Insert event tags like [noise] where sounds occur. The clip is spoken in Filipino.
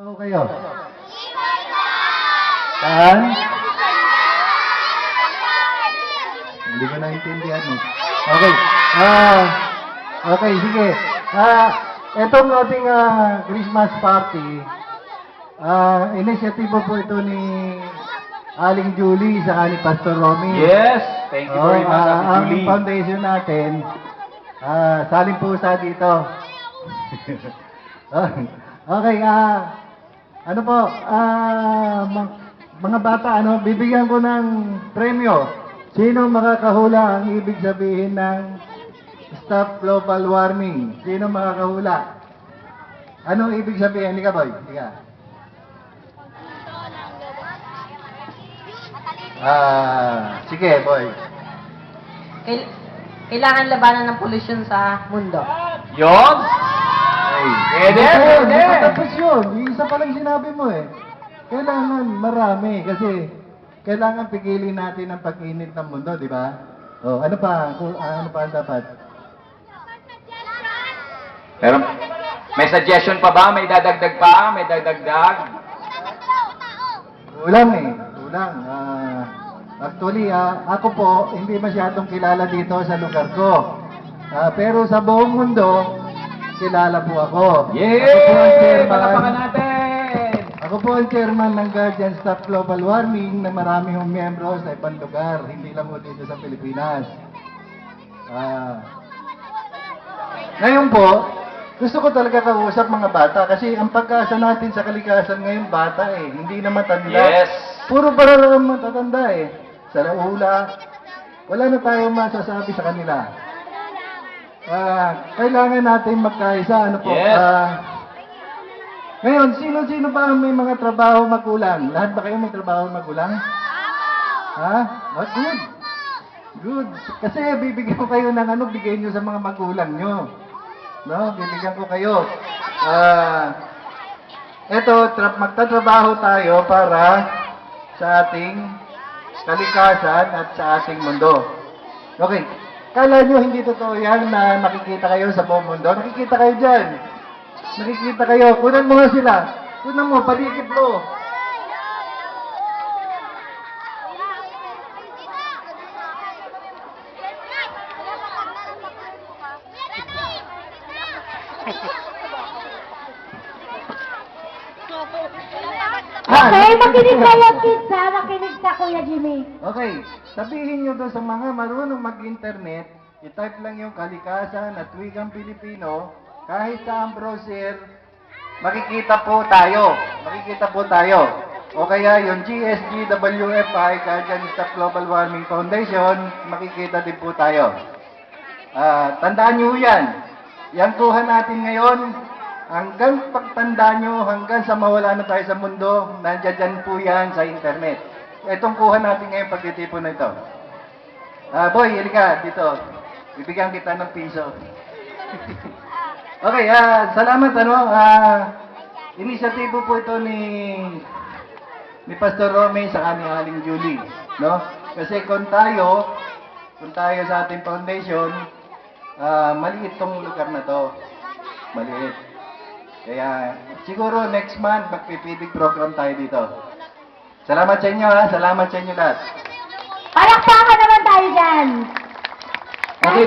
ba ho kayo? Saan? Hindi ko naintindihan eh. Okay. Ah, okay, sige. Ah, etong ating ah, Christmas party, ah, inisyatibo po ito ni Aling Julie sa ni Pastor Romy. Yes, thank you very much, ah, Ate ang Julie. foundation natin, ah, saling pusa dito. [laughs] Ah, okay, ah, ano po, ah, ma- mga bata, ano, bibigyan ko ng premyo. Sino makakahula ang ibig sabihin ng Stop Global Warming? Sino makakahula? Anong ibig sabihin? Hindi ka, boy? Hindi ka. Ah, sige, boy. Kail- kailangan labanan ng pollution sa mundo. Yon? Pwede, pwede. Tapos yun. Yung isa pa lang sinabi mo eh. Kailangan marami kasi kailangan pigilin natin ang pag-init ng mundo, di ba? Oh, ano pa? Kung- ah, Ano pa ang dapat? Pero, may suggestion pa ba? May dadagdag pa? May dadagdag? Kulang eh. Kulang. Ah, actually, ah, ako po, hindi masyadong kilala dito sa lugar ko. Ah, pero sa buong mundo, kilala po ako. Ako po ang Yay! chairman. Natin! Ako po ang chairman ng Guardian Stop Global Warming na marami hong miyembro sa ibang lugar, hindi lang po dito sa Pilipinas. Ah. Ngayon po, gusto ko talaga kausap mga bata kasi ang pag-asa natin sa kalikasan ngayon bata eh, hindi na matanda. Yes! Puro para lang matatanda eh. Sa laula, wala na tayong masasabi sa kanila. Ah, kailangan natin magkaisa. Ano po? Yes. Ah, ngayon, sino-sino ba ang may mga trabaho magulang? Lahat ba kayo may trabaho magulang? Ha? Ah, good. Good. Kasi bibigyan ko kayo ng ano, bigay nyo sa mga magulang nyo. No, bibigyan ko kayo. Ah, eto, tra- magtatrabaho tayo para sa ating kalikasan at sa ating mundo. Okay. Kala nyo hindi totoo yan na nakikita kayo sa buong mundo? Nakikita kayo dyan. Nakikita kayo. Kunan mo nga sila. Kunan mo, palikid mo. Okay, makinig kayo kids ha, makinig ka Kuya Jimmy. Okay, sabihin nyo doon sa mga marunong mag-internet, i-type lang yung kalikasan at wikang Pilipino, kahit sa ang browser, makikita po tayo. Makikita po tayo. O kaya yung GSGWFI, Guardian Stop Global Warming Foundation, makikita din po tayo. Ah, tandaan nyo yan. Yan kuha natin ngayon, hanggang pagtanda nyo, hanggang sa mawala na tayo sa mundo, nandiyan po yan sa internet. Itong kuha natin ngayon pagtitipon na ito. Ah, boy, halika dito. Bibigyan kita ng piso. [laughs] okay, ah, salamat ano. Ah, inisyatibo po ito ni ni Pastor Rome sa aming aling Julie, no? Kasi kung tayo, kung tayo sa ating foundation, ah, maliit tong lugar na to. Maliit. Kaya siguro next month magpipibig program tayo dito. Salamat sa inyo ha. Salamat sa inyo lahat. Palakpakan naman tayo dyan. Okay.